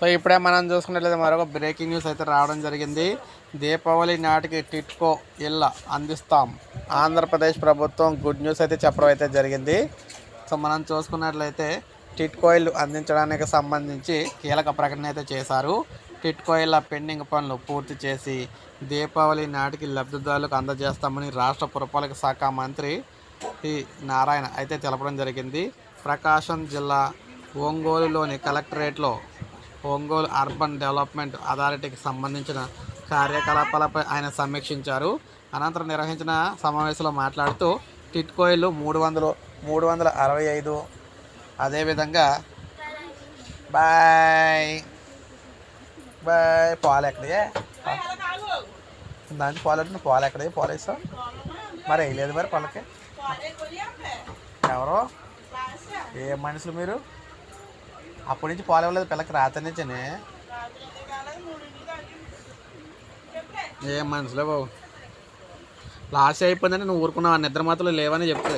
So ఇప్పుడే మనం చూసుకున్నట్లయితే మరొక బ్రేకింగ్ న్యూస్ అయితే రావడం జరిగింది. దీపావళి నాటికి టిట్కో ఇళ్ళ అందిస్తాం. ఆంధ్రప్రదేశ్ ప్రభుత్వం గుడ్ న్యూస్ అయితే చెప్పడం అయితే జరిగింది. సో మనం చూసుకున్నట్లయితే టిట్కో ఇల్లు అందించడానికి సంబంధించి కీలక ప్రకటన అయితే చేశారు. టిట్కో ఇళ్ళ పెండింగ్ పనులు పూర్తి చేసి దీపావళి నాటికి లబ్ధిదారులకు అందజేస్తామని రాష్ట్ర పురపాలక శాఖ మంత్రి ఈ నారాయణ అయితే తెలపడం జరిగింది. ప్రకాశం జిల్లా ఒంగోలులోని కలెక్టరేట్లో ఒంగోలు అర్బన్ డెవలప్మెంట్ అథారిటీకి సంబంధించిన కార్యకలాపాలపై ఆయన సమీక్షించారు. అనంతరం నిర్వహించిన సమావేశంలో మాట్లాడుతూ టిట్కోయిలు మూడు వందలు మూడు వందల అరవై ఐదు. అదేవిధంగా బాయ్ బాయ్ పాలు ఎక్కడే దానికి పాలు అంటే పాలు ఎక్కడే పాలు వేస్తావు? మరి వేయలేదు మరి పాలకి ఎవరో? ఏ మనుషులు మీరు? అప్పటి నుంచి పాలు ఇవ్వలేదు పిల్లకి రాత్రి ఏం ఏ బాబు. లాస్ట్ అయిపోయిందని నువ్వు ఊరుకున్నావు? ఆ నిద్ర మాత్రం లేవని చెప్తే.